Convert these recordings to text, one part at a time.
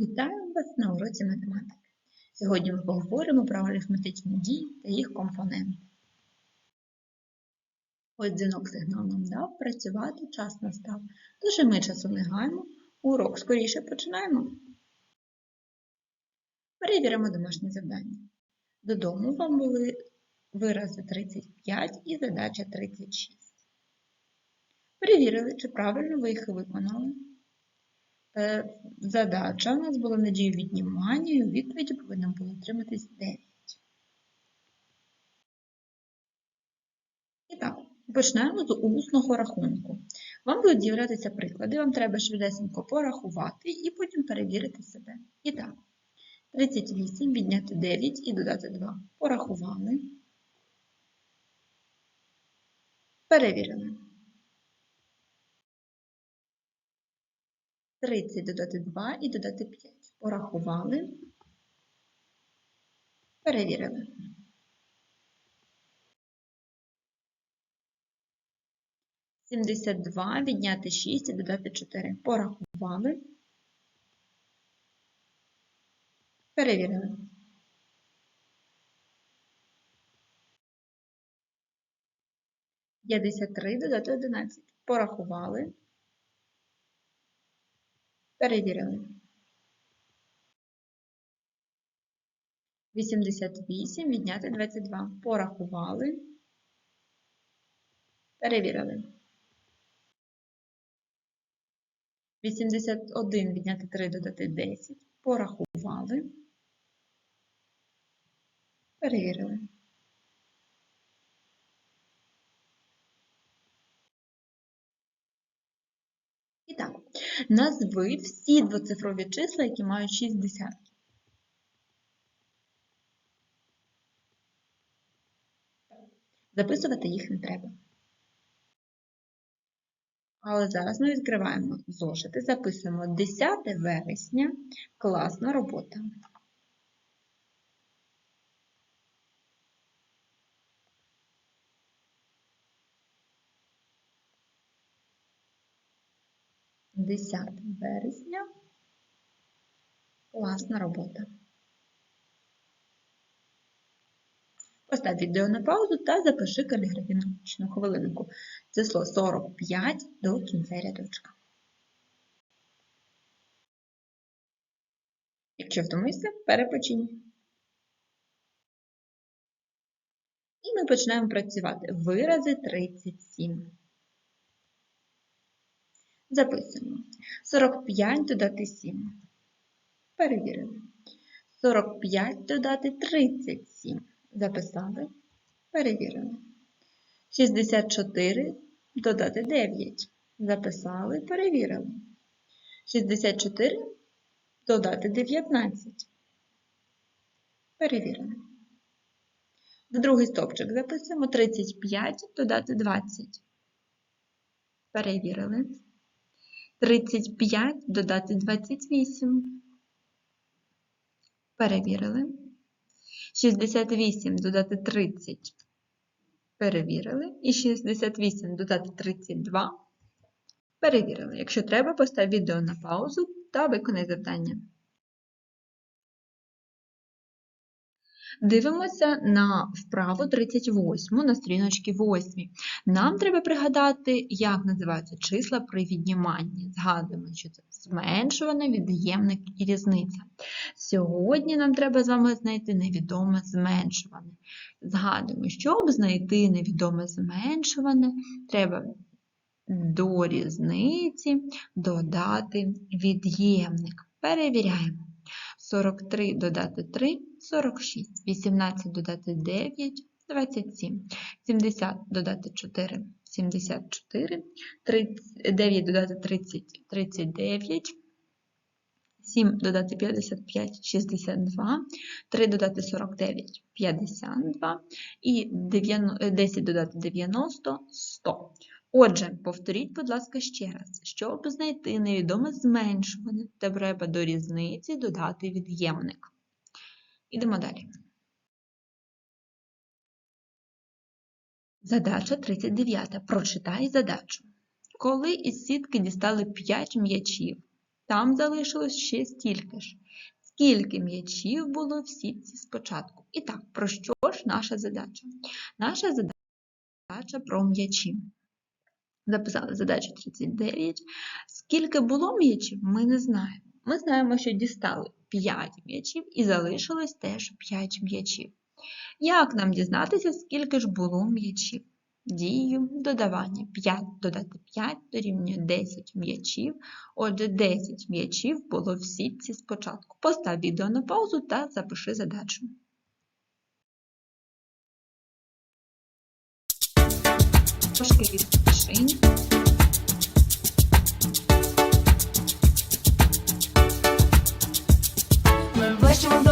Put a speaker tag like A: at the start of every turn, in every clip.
A: Вітаю вас на уроці математики. Сьогодні ми поговоримо про арифметичні дії та їх компоненти. Ось дзвінок сигнал нам дав, працювати час настав. Тож ми часу не гаємо, урок скоріше починаємо. Перевіримо домашнє завдання. Додому вам були вирази 35 і задача 36. Перевірили, чи правильно ви їх виконали. Е, Задача у нас була на дію віднімання, і у відповіді повинно було отриматись 9. І так, почнемо з усного рахунку. Вам будуть з'являтися приклади, вам треба швидесенько порахувати і потім перевірити себе. І так, 38 відняти 9 і додати 2. Порахували. Перевірили. 30 додати 2 і додати 5. Порахували. Перевірили. Сімдесят два відняти 6 і додати 4. Порахували. Перевірили. П'ятдесят три додати 11. Порахували. Перевірили. 88 відняти 22. Порахували. Перевірили. 81 відняти 3 додати 10. Порахували. Перевірили. І так, назви всі двоцифрові числа, які мають 6 десятків. Записувати їх не треба. Але зараз ми відкриваємо зошити, записуємо 10 вересня, класна робота. Десяте вересня. Класна робота. Постав відео на паузу та запиши каліграфічну хвилинку. Число 45 до кінця рядочка. Якщо втомився, перепочинь. І ми починаємо працювати. Вирази 37. Записуємо. 45 додати 7. Перевірили. 45 додати 37. Записали. Перевірили. 64 додати 9. Записали, перевірили. 64 додати 19. Перевірили. В другий стопчик записуємо 35 додати 20. Перевірили. 35 додати 28. Перевірили. 68 додати 30. Перевірили. І 68 додати 32. Перевірили. Якщо треба, постав відео на паузу та виконай завдання. Дивимося на вправу 38 на сторіночці 8. Нам треба пригадати, як називаються числа при відніманні. Згадуємо, що це зменшуване, від'ємник і різниця. Сьогодні нам треба з вами знайти невідоме зменшуване. Згадуємо, щоб знайти невідоме зменшуване, треба до різниці додати від'ємник. Перевіряємо. 43 додати 3 46, 18 додати 9 27, 70 додати 4 74, 9 додати 30 39, 7 додати 55 62, 3 додати 49 52 і 10 додати 90 100. Отже, повторіть, будь ласка, ще раз, щоб знайти невідоме зменшуване, треба до різниці додати від'ємник. Ідемо далі. Задача 39. Прочитай задачу. Коли із сітки дістали 5 м'ячів, Там залишилось ще стільки ж. Скільки м'ячів було в сітці спочатку? І так, про що ж наша задача? Наша задача про м'ячі. Записали задачу 39. Скільки було м'ячів, ми не знаємо. Ми знаємо, що дістали 5 м'ячів і залишилось теж 5 м'ячів. Як нам дізнатися, скільки ж було м'ячів? Дією додавання 5 додати 5 дорівнює 10 м'ячів. Отже, 10 м'ячів було в сітці спочатку. Постав відео на паузу та запиши задачу. Трошки відпиши.
B: Ми плещемо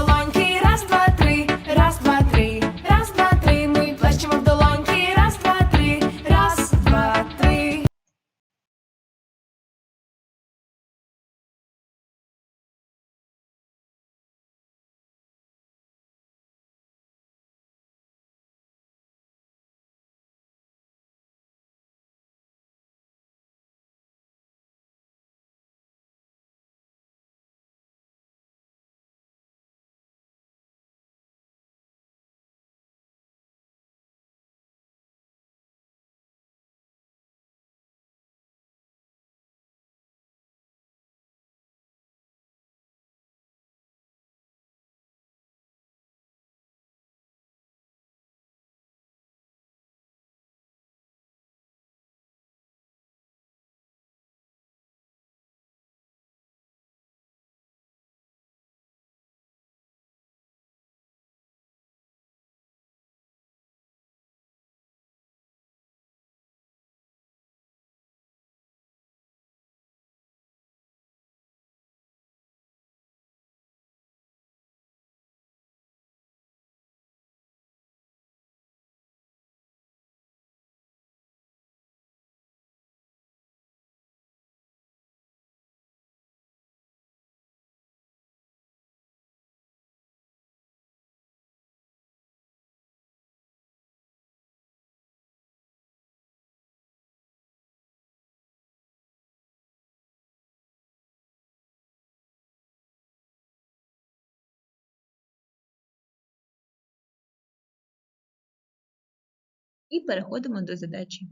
A: І переходимо до задачі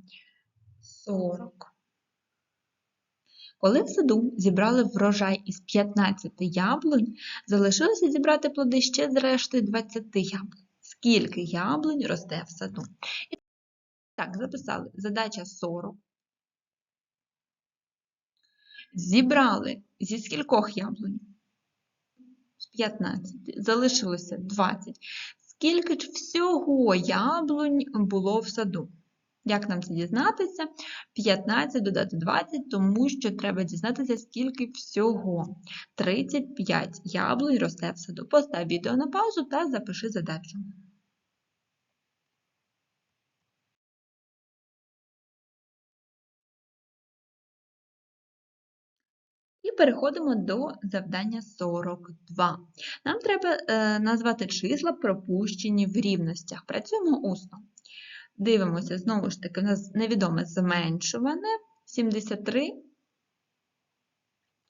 A: 40. Коли в саду зібрали врожай із 15 яблунь, залишилося зібрати плоди ще з решти 20 яблунь. Скільки яблунь росте в саду? І так, записали задача 40. Зібрали зі скількох яблунь? З 15. Залишилося 20. Скільки ж всього яблунь було в саду? Як нам це дізнатися? 15 додати 20, тому що треба дізнатися, скільки всього. 35 яблунь росте в саду. Постав відео на паузу та запиши задачу. Переходимо до завдання 42. Нам треба е, назвати числа, пропущені в рівностях. Працюємо усно. Дивимося, знову ж таки, у нас невідоме зменшуване 73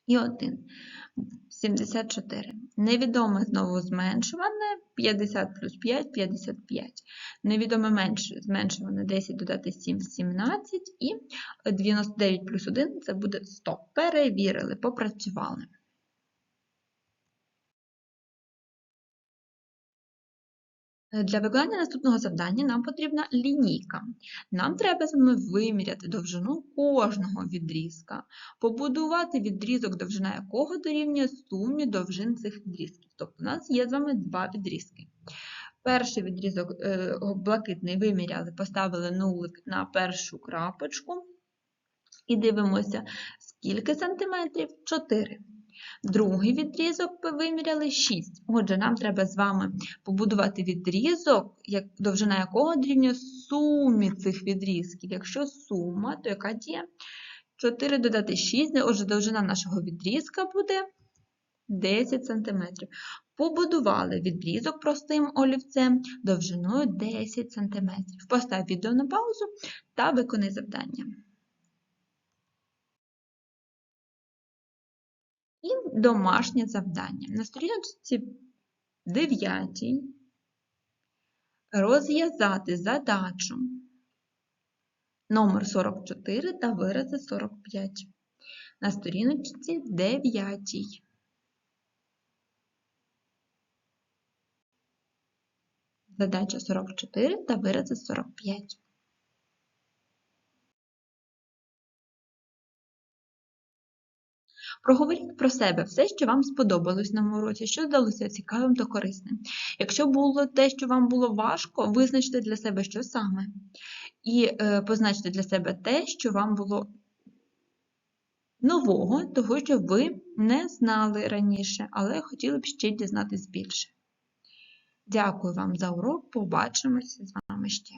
A: і 1. 74. Невідоме знову зменшуване 50 плюс 5 55. Невідоме менше зменшуване 10 додати 7 17 і 99 плюс 1 це буде 100. Перевірили, попрацювали. Для виконання наступного завдання нам потрібна лінійка. Нам треба з вами виміряти довжину кожного відрізка, побудувати відрізок, довжина якого дорівнює сумі довжин цих відрізків. Тобто у нас є з вами два відрізки. Перший відрізок е, блакитний виміряли, поставили нулик на першу крапочку і дивимося, скільки сантиметрів? 4. Другий відрізок виміряли 6. Отже, нам треба з вами побудувати відрізок, довжина якого дорівнює сумі цих відрізків. Якщо сума, то яка діє? 4 додати 6, отже, довжина нашого відрізка буде 10 см. Побудували відрізок простим олівцем довжиною 10 см. Постав відео на паузу та виконай завдання. І домашнє завдання. На сторінці 9 розв'язати задачу номер 44 та вирази 45. На сторіночці 9. Задача 44 та вирази 45. Проговоріть про себе все, що вам сподобалось на уроці, що здалося цікавим та корисним. Якщо було те, що вам було важко, визначте для себе, що саме. І е, позначте для себе те, що вам було нового, того, що ви не знали раніше, але хотіли б ще дізнатись більше. Дякую вам за урок. Побачимося з вами ще.